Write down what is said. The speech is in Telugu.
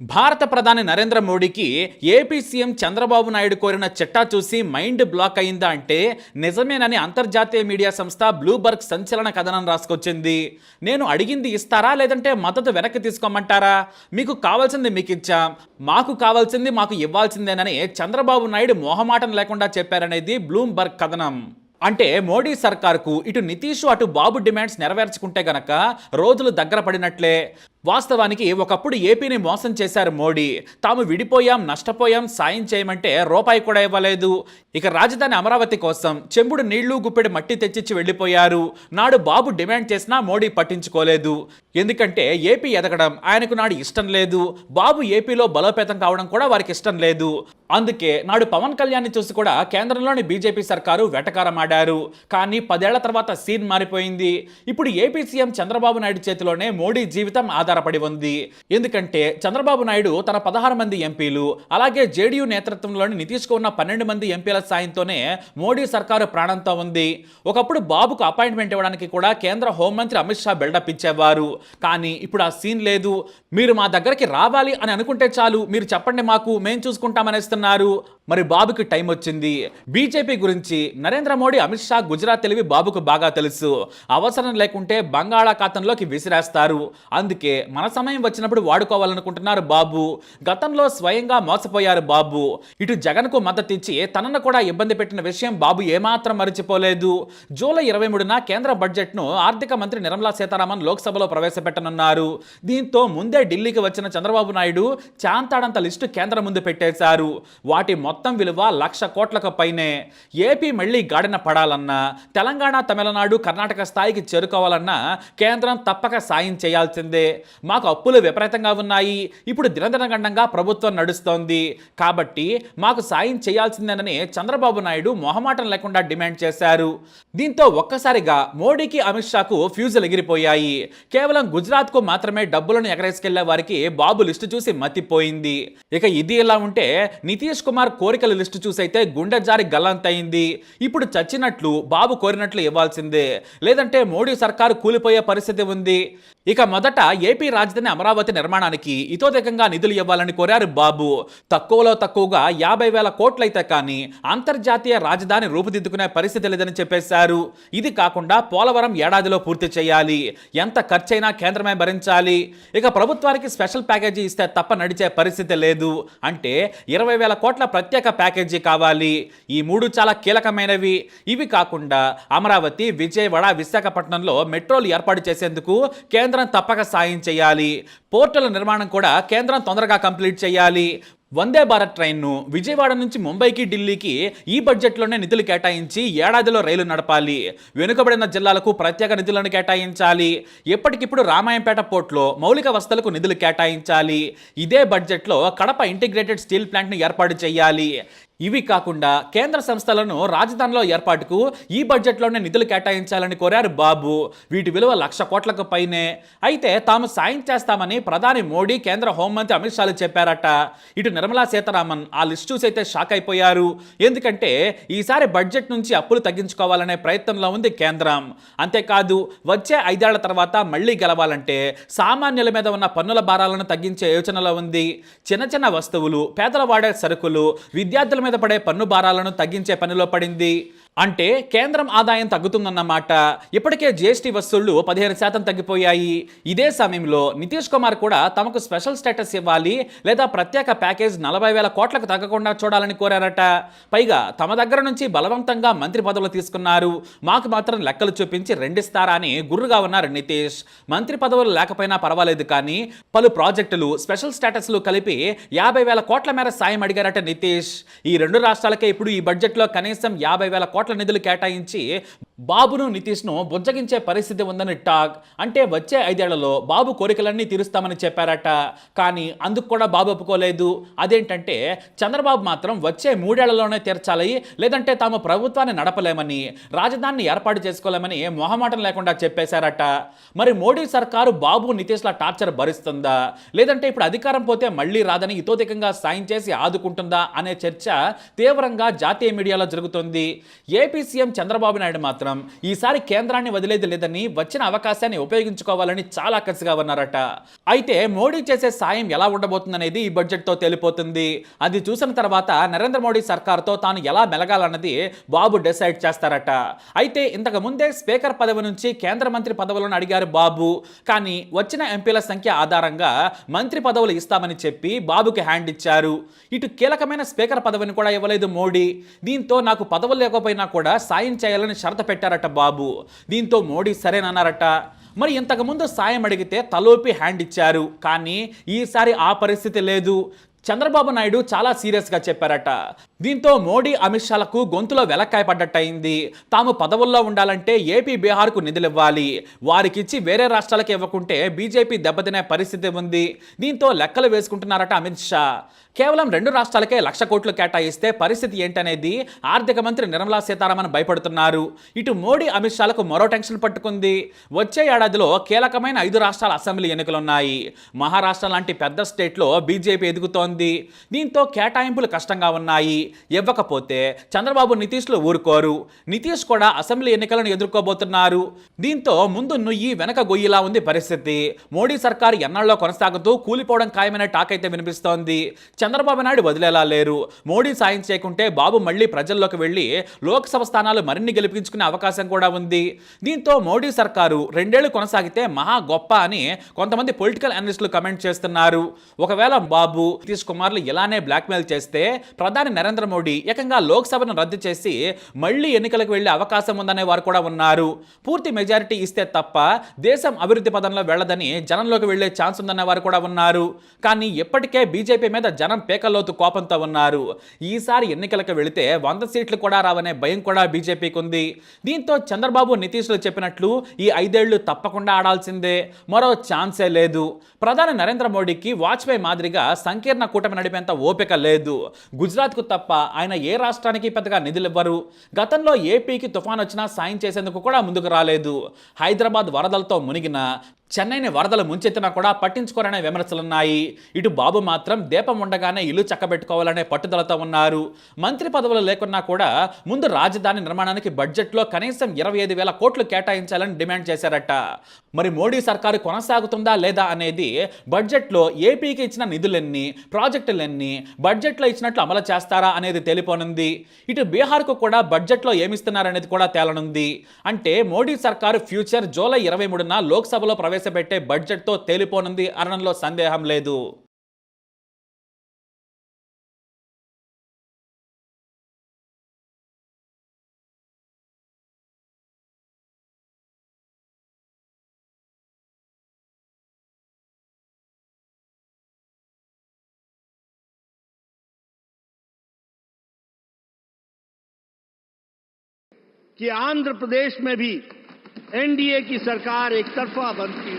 భారత ప్రధాని నరేంద్ర మోడీకి ఏపీ సీఎం చంద్రబాబు నాయుడు కోరిన చిట్టా చూసి మైండ్ బ్లాక్ అయిందా అంటే నిజమేనని అంతర్జాతీయ మీడియా సంస్థ బ్లూబర్గ్ సంచలన కథనం రాసుకొచ్చింది. నేను అడిగింది ఇస్తారా లేదంటే మద్దతు వెనక్కి తీసుకోమంటారా? మీకు కావాల్సింది మీకు ఇచ్చాం. మాకు కావాల్సింది మాకు ఇవ్వాల్సిందేనని చంద్రబాబు నాయుడు మొహమాటం లేకుండా చెప్పారనేది బ్లూంబర్గ్ కథనం. అంటే మోడీ సర్కార్కు ఇటు నితీష్ అటు బాబు డిమాండ్స్ నెరవేర్చుకుంటే గనక రోజులు దగ్గర పడినట్లే. వాస్తవానికి ఒకప్పుడు ఏపీని మోసం చేశారు మోడీ. తాము విడిపోయాం నష్టపోయాం సాయం చేయమంటే రూపాయి కూడా ఇవ్వలేదు. ఇక రాజధాని అమరావతి కోసం చెంబుడు నీళ్ళు గుప్పెడు మట్టి తెచ్చిచ్చి వెళ్ళిపోయారు. నాడు బాబు డిమాండ్ చేసినా మోడీ పట్టించుకోలేదు. ఎందుకంటే ఏపీ ఎదగడం ఆయనకు నాడు ఇష్టం లేదు. బాబు ఏపీలో బలోపేతం కావడం కూడా వారికి ఇష్టం లేదు. అందుకే నాడు పవన్ కళ్యాణ్ని చూసి కూడా కేంద్రంలోని బీజేపీ సర్కారు వెటకారం ఆడారు కానీ పదేళ్ళ తర్వాత సీన్ మారిపోయింది. ఇప్పుడు ఏపీ సీఎం చంద్రబాబు నాయుడు చేతిలోనే మోడీ జీవితం ఆధారపడి ఉంది. ఎందుకంటే చంద్రబాబు నాయుడు తన పదహారు మంది ఎంపీలు అలాగే జేడీయూ నేతృత్వంలోని నితీష్కు ఉన్న పన్నెండు మంది ఎంపీల సాయంతోనే మోడీ సర్కారు ప్రాణంతో ఉంది. ఒకప్పుడు బాబుకు అపాయింట్మెంట్ ఇవ్వడానికి కూడా కేంద్ర హోంమంత్రి అమిత్ షా బిల్డప్ ఇచ్చేవారు. కానీ ఇప్పుడు ఆ సీన్ లేదు. మీరు మా దగ్గరికి రావాలి అని అనుకుంటే చాలు. మీరు చెప్పండి మాకు. మేము చూసుకుంటామనేస్తున్నారు చేస్తున్నారు. మరి బాబుకి టైం వచ్చింది. బీజేపీ గురించి నరేంద్ర మోడీ అమిత్ షా గుజరాత్ తెలివి బాబుకు బాగా తెలుసు. అవసరం లేకుంటే బంగాళాఖాతంలోకి విసిరేస్తారు. అందుకే మన సమయం వచ్చినప్పుడు వాడుకోవాలనుకుంటున్నారు బాబు. గతంలో స్వయంగా మోసపోయారు బాబు. ఇటు జగన్కు మద్దతు ఇచ్చి తనను కూడా ఇబ్బంది పెట్టిన విషయం బాబు ఏమాత్రం మరిచిపోలేదు. జూలై ఇరవై మూడున కేంద్ర బడ్జెట్ను ఆర్థిక మంత్రి నిర్మలా సీతారామన్ లోక్సభలో ప్రవేశపెట్టనున్నారు. దీంతో ముందే ఢిల్లీకి వచ్చిన చంద్రబాబు నాయుడు చాంతాడంత లిస్టు కేంద్రం ముందు పెట్టేశారు. వాటి మొత్తం మొత్తం విలువ లక్ష కోట్లకు పైనే. ఏపీ మళ్ళీ గాడిన పడాలన్నా తెలంగాణ తమిళనాడు కర్ణాటక స్థాయికి చేరుకోవాలన్నా కేంద్రం తప్పక సాయం చేయాల్సిందే. మాకు అప్పులు విపరీతంగా ఉన్నాయి. ఇప్పుడు దినదినగండంగా ప్రభుత్వం నడుస్తోంది. కాబట్టి మాకు సాయం చేయాల్సిందేనని చంద్రబాబు నాయుడు మొహమాటం లేకుండా డిమాండ్ చేశారు. దీంతో ఒక్కసారిగా మోడీకి అమిత్ షాకు ఫ్యూజులు ఎగిరిపోయాయి. కేవలం గుజరాత్కు మాత్రమే డబ్బులను ఎగరేసుకెళ్ళే వారికి బాబు లిస్టు చూసి మతిపోయింది. ఇక ఇది ఇలా ఉంటే నితీష్ కుమార్ కోరికల లిస్టు చూసైతే గుండె జారి గల్లంతయింది. ఇప్పుడు చచ్చినట్లు బాబు కోరినట్లు ఇవ్వాల్సిందే. లేదంటే మోడీ సర్కారు కూలిపోయే పరిస్థితి ఉంది. ఇక మొదట ఏపీ రాజధాని అమరావతి నిర్మాణానికి ఇతోధికంగా నిధులు ఇవ్వాలని కోరారు బాబు. తక్కువలో తక్కువగా యాభై వేల కోట్లయితే కానీ అంతర్జాతీయ రాజధాని రూపుదిద్దుకునే పరిస్థితి లేదని చెప్పేశారు. ఇది కాకుండా పోలవరం ఏడాదిలో పూర్తి చేయాలి. ఎంత ఖర్చైనా కేంద్రమే భరించాలి. ఇక ప్రభుత్వానికి స్పెషల్ ప్యాకేజీ ఇస్తే తప్ప నడిచే పరిస్థితి లేదు. అంటే ఇరవై వేల కోట్ల ప్రత్యేక ప్యాకేజీ కావాలి. ఈ మూడు చాలా కీలకమైనవి. ఇవి కాకుండా అమరావతి విజయవాడ విశాఖపట్నంలో మెట్రోలు ఏర్పాటు చేసేందుకు కేంద్రం తప్పక సాయం చేయాలి. పోర్టుల నిర్మాణం కూడా కేంద్రం తొందరగా కంప్లీట్ చేయాలి. వందే భారత్ ట్రైన్ను విజయవాడ నుంచి ముంబైకి ఢిల్లీకి ఈ బడ్జెట్లోనే నిధులు కేటాయించి ఏడాదిలో రైలు నడపాలి. వెనుకబడిన జిల్లాలకు ప్రత్యేక నిధులను కేటాయించాలి. ఎప్పటికిప్పుడు రామాయంపేట పోర్ట్లో మౌలిక వసతులకు నిధులు కేటాయించాలి. ఇదే బడ్జెట్లో కడప ఇంటిగ్రేటెడ్ స్టీల్ ప్లాంట్ను ఏర్పాటు చేయాలి. ఇవి కాకుండా కేంద్ర సంస్థలను రాజధానిలో ఏర్పాటుకు ఈ బడ్జెట్లోనే నిధులు కేటాయించాలని కోరారు బాబు. వీటి విలువ లక్ష కోట్లకు పైనే. అయితే తాము సాయం చేస్తామని ప్రధాని మోడీ కేంద్ర హోంమంత్రి అమిత్ షాలు చెప్పారట. ఇటు నిర్మలా సీతారామన్ ఆ లిస్ట్ చూసి అయితే షాక్ అయిపోయారు. ఎందుకంటే ఈసారి బడ్జెట్ నుంచి అప్పులు తగ్గించుకోవాలనే ప్రయత్నంలో ఉంది కేంద్రం. అంతేకాదు వచ్చే ఐదేళ్ళ తర్వాత మళ్ళీ గెలవాలంటే సామాన్యుల మీద ఉన్న పన్నుల భారాలను తగ్గించే యోచనలో ఉంది. చిన్న చిన్న వస్తువులు పేదల వాడే సరుకులు విద్యార్థుల మీద పడే పన్ను భారాలను తగ్గించే పనిలో పడింది. అంటే కేంద్రం ఆదాయం తగ్గుతుందన్నమాట ఇప్పటికే జిఎస్టీ వసూళ్ళు పదిహేను శాతం తగ్గిపోయాయి. ఇదే సమయంలో నితీష్ కుమార్ కూడా తమకు స్పెషల్ స్టేటస్ ఇవ్వాలి లేదా ప్రత్యేక ప్యాకేజ్ నలభై వేల కోట్లకు తగ్గకుండా చూడాలని కోరారట. పైగా తమ దగ్గర నుంచి బలవంతంగా మంత్రి పదవులు తీసుకున్నారు. మాకు మాత్రం లెక్కలు చూపించి రెండిస్తారా అని గుర్రుగా ఉన్నారు నితీష్. మంత్రి పదవులు లేకపోయినా పర్వాలేదు కానీ పలు ప్రాజెక్టులు స్పెషల్ స్టేటస్లు కలిపి యాభై వేల కోట్ల మేర సాయం అడిగారట నితీష్. ఈ రెండు రాష్ట్రాలకే ఇప్పుడు ఈ బడ్జెట్లో కనీసం యాభై వేల కోట్ల నిధులు కేటాయించి బాబును నితీష్ను బుజ్జగించే పరిస్థితి ఉందని టాక్. అంటే వచ్చే ఐదేళ్ళలో బాబు కోరికలన్నీ తీరుస్తామని చెప్పారట. కానీ అందుకు కూడా బాబు ఒప్పుకోలేదు. అదేంటంటే చంద్రబాబు మాత్రం వచ్చే మూడేళ్ళలోనే తీర్చాలి లేదంటే తాము ప్రభుత్వాన్ని నడపలేమని రాజధానిని ఏర్పాటు చేసుకోలేమని మొహమాటం లేకుండా చెప్పేశారట. మరి మోడీ సర్కారు బాబు నితీష్ల టార్చర్ భరిస్తుందా? లేదంటే ఇప్పుడు అధికారం పోతే మళ్ళీ రాదని ఇతోధికంగా సాయం చేసి ఆదుకుంటుందా అనే చర్చ తీవ్రంగా జాతీయ మీడియాలో జరుగుతుంది. ఏపీ సీఎం చంద్రబాబు నాయుడు మాత్రం ఈసారి కేంద్రాన్ని వదిలేది లేదని వచ్చిన అవకాశాన్ని ఉపయోగించుకోవాలని చాలా కసిగా ఉన్నారట. అయితే మోడీ చేసే సాయం ఎలా ఉండబోతుందనేది ఈ బడ్జెట్తో తేలిపోతుంది. అది చూసిన తర్వాత నరేంద్ర మోడీ సర్కార్తో తాను ఎలా మెలగాలన్నది బాబు డిసైడ్ చేస్తారట. అయితే ఇంతకు ముందే స్పీకర్ పదవి నుంచి కేంద్ర మంత్రి పదవులను అడిగారు బాబు. కానీ వచ్చిన ఎంపీల సంఖ్య ఆధారంగా మంత్రి పదవులు ఇస్తామని చెప్పి బాబుకి హ్యాండ్ ఇచ్చారు. ఇటు కీలకమైన స్పీకర్ పదవిని కూడా ఇవ్వలేదు మోడీ. దీంతో నాకు పదవులు లేకపోయినా కూడా సాయం చేయాలని షరత పెట్టారట బాబు. దీంతో మోడీ సరేనన్నారట. మరి ఇంతకుముందు సాయం అడిగితే తలోపి హ్యాండ్ ఇచ్చారు. కానీ ఈసారి ఆ పరిస్థితి లేదు. చంద్రబాబు నాయుడు చాలా సీరియస్గా చెప్పారట. దీంతో మోడీ అమిత్ షాలకు గొంతులో వెలక్కాయ పడ్డట్టయింది. తాము పదవుల్లో ఉండాలంటే ఏపీ బీహార్కు నిధులివ్వాలి. వారికిచ్చి వేరే రాష్ట్రాలకు ఇవ్వకుంటే బీజేపీ దెబ్బతినే పరిస్థితి ఉంది. దీంతో లెక్కలు వేసుకుంటున్నారట అమిత్ షా. కేవలం రెండు రాష్ట్రాలకే లక్ష కోట్లు కేటాయిస్తే పరిస్థితి ఏంటనేది ఆర్థిక మంత్రి నిర్మలా సీతారామన్ భయపడుతున్నారు. ఇటు మోడీ అమిత్ షాలకు మరో టెన్షన్ పట్టుకుంది. వచ్చే ఏడాదిలో కీలకమైన ఐదు రాష్ట్రాల అసెంబ్లీ ఎన్నికలున్నాయి. మహారాష్ట్ర లాంటి పెద్ద స్టేట్లో బీజేపీ ఎదుగుతోంది. దీంతో కేటాయింపులు కష్టంగా ఉన్నాయి. ఇవ్వకపోతే చంద్రబాబు నితీష్లు ఊరుకోరు. నితీష్ కూడా అసెంబ్లీ ఎన్నికలను ఎదుర్కోబోతున్నారు. దీంతో ముందు నుయ్యి వెనక గొయ్యిలా ఉంది పరిస్థితి. మోడీ సర్కారు ఎన్నాళ్ళలో కొనసాగుతూ కూలిపోవడం ఖాయమైన టాక్ అయితే వినిపిస్తోంది. చంద్రబాబు నాయుడు వదిలేలా లేరు. మోడీ సాయం చేయకుంటే బాబు మళ్ళీ ప్రజల్లోకి వెళ్ళి లోక్సభ స్థానాలు మరిన్ని గెలిపించుకునే అవకాశం కూడా ఉంది. దీంతో మోడీ సర్కారు రెండేళ్ళు కొనసాగితే మహా గొప్ప అని కొంతమంది పొలిటికల్ అనలిస్టులు కమెంట్ చేస్తున్నారు. ఒకవేళ బాబు నితీష్ కుమార్లు ఇలానే బ్లాక్మెయిల్ చేస్తే ప్రధాని నరేంద్ర మోడీ ఏకంగా లోక్సభను రద్దు చేసి మళ్ళీ ఎన్నికలకు వెళ్ళే అవకాశం ఉందనే వారు కూడా ఉన్నారు. పూర్తి మెజారిటీ ఇస్తే తప్ప దేశం అభివృద్ధి పదంలో వెళ్ళదని జనంలోకి వెళ్ళే ఛాన్స్ ఉందనే వారు కూడా ఉన్నారు. కానీ ఇప్పటికే బీజేపీ మీద జన పేకల్లోతు కోపంతో ఉన్నారు. ఈసారి ఎన్నికలకు వెళితే వంద సీట్లు కూడా రావనే భయం కూడా బీజేపీకి ఉంది దీంతో చంద్రబాబు నితీష్లు చెప్పినట్లు ఈ ఐదేళ్ళు తప్పకుండా ఆడాల్సిందే. మరో ఛాన్సే లేదు. ప్రధాని నరేంద్ర మోడీకి వాజ్పేయి మాదిరిగా సంకీర్ణ కూటమి నడిపేంత ఓపిక లేదు. గుజరాత్కు తప్ప ఆయన ఏ రాష్ట్రానికి పెద్దగా నిధులు ఇవ్వరు గతంలో ఏపీకి తుఫాన్ వచ్చినా సాయం చేసేందుకు కూడా ముందుకు రాలేదు. హైదరాబాద్ వరదలతో మునిగిన చెన్నైని వరదలు ముంచెత్తినా కూడా పట్టించుకోరనే విమర్శలున్నాయి. ఇటు బాబు మాత్రం దీపం ఉండగానే ఇల్లు చక్కబెట్టుకోవాలనే పట్టుదలతో ఉన్నారు. మంత్రి పదవులు లేకున్నా కూడా ముందు రాజధాని నిర్మాణానికి బడ్జెట్లో కనీసం ఇరవై ఐదు వేల కోట్లు కేటాయించాలని డిమాండ్ చేశారట. మరి మోడీ సర్కారు కొనసాగుతుందా లేదా అనేది బడ్జెట్లో ఏపీకి ఇచ్చిన నిధులెన్ని ప్రాజెక్టులెన్ని బడ్జెట్లో ఇచ్చినట్లు అమలు చేస్తారా అనేది తెలిపోనుంది. ఇటు బీహార్కు కూడా బడ్జెట్లో ఏమిస్తున్నారనేది కూడా తేలనుంది. అంటే మోడీ సర్కారు ఫ్యూచర్ జూలై ఇరవై మూడున లోక్సభలో ప్రవేశపెట్టే బడ్జెట్తో తేలిపోనుంది అనడంలో సందేహం లేదు कि आंध्र प्रदेश में भी एनडीए की सरकार एक तरफा बनती